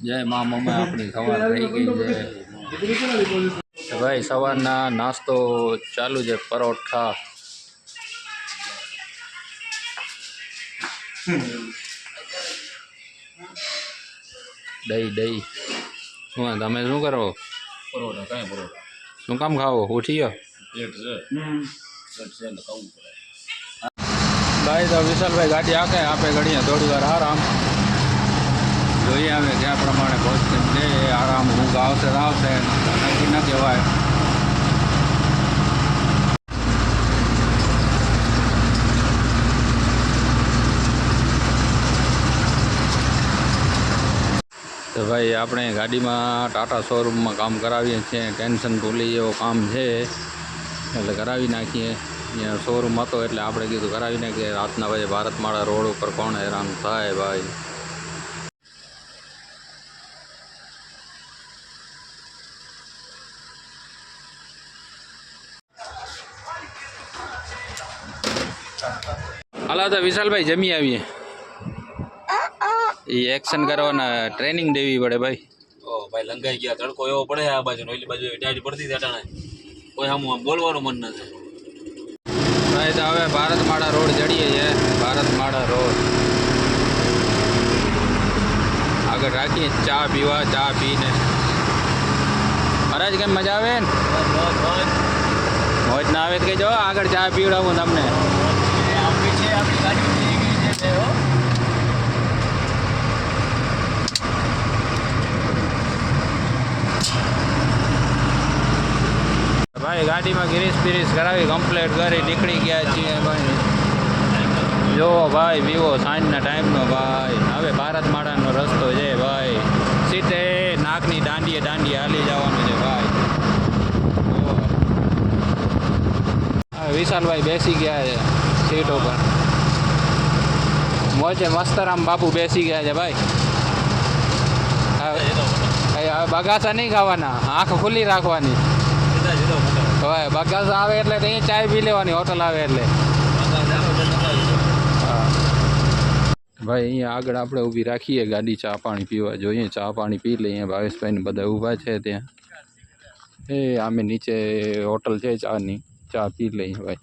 જય મા મમ્મા આપણી સવાર થઈ ગઈ છે ભાઈ સવારના નાસ્તો ચાલુ છે પરોઠા દહીં દહીં શું તમે શું કરો પરોઠા કાંઈ પરોઠા શું કામ ખાવો ઉઠી ગયો પેટ છે પેટ છે એટલે ખાવું પડે ભાઈ તો વિશાલભાઈ ગાડી આકે આપે ઘડીએ થોડી વાર આરામ જોઈએ હવે જ્યાં પ્રમાણે પહોંચશે છે આરામ ઊંઘ આવશે તો આવશે નક્કી ન કહેવાય તો ભાઈ આપણે ગાડીમાં ટાટા શોરૂમમાં કામ કરાવીએ છીએ ટેન્શન ભૂલી એવો કામ છે એટલે કરાવી નાખીએ અહીંયા શોરૂમ હતો એટલે આપણે કીધું કરાવી નાખીએ રાતના ભાઈ ભારતમાળા રોડ ઉપર કોણ હેરાન થાય ભાઈ હાલો તો વિશાલભાઈ જમી આવીએ. એ એક્શન કરવાના ટ્રેનિંગ દેવી પડે ભાઈ. ઓ ભાઈ લંગાઈ ગયા. તડકો એવો પડે આ બાજુ ઓલી બાજુ ટાઈટ પડતી હતી અટાણે. કોઈ આમ આમ બોલવાનું મન ન થાય ભાઈ તો હવે ભારત માળા રોડ ચડીએ છીએ. ભારતમાળા રોડ. આગળ રાખીએ ચા પીવા ચા પીને. મહારાજ કેમ મજા આવે ને? મોજ ના આવે તો કહેજો આગળ ચા પીવડાવું તમને આપણી છે આપણી ગાડી થઈ ગઈ છે હો ભાઈ ગાડીમાં ગિરીશ બિરીશ કરાવી કમ્પ્લેટ કરી, નીકળી ગયા છીએ ભાઈ. જો ભાઈ, વિવો સાંજના ટાઈમનો ભાઈ. હવે ભારત માળાનો રસ્તો છે ભાઈ. સીધે નાકની દાંડીએ દાંડીએ હાલી જવાનું છે ભાઈ. વિશાલભાઈ બેસી ગયા છે સીટ ઉપર. મોજે મસ્તરામ બાપુ બેસી ગયા છે ભાઈ. હવે બગાસા નહીં ખાવાના, આંખ ખુલ્લી રાખવાની. હવે બગાસા આવે એટલે ત્યાં ચાય પી લેવાની, હોટલ આવે એટલે. ભાઈ, અહીંયા આગળ આપણે ઊભી રાખીએ ગાડી, ચા પાણી પીવા જોઈએ. ચા પાણી પી લઈએ. ભાવેશભાઈને બધા ઊભા છે ત્યાં. એ, આમે નીચે હોટલ છે ચાની. ચા પી લઈએ ભાઈ.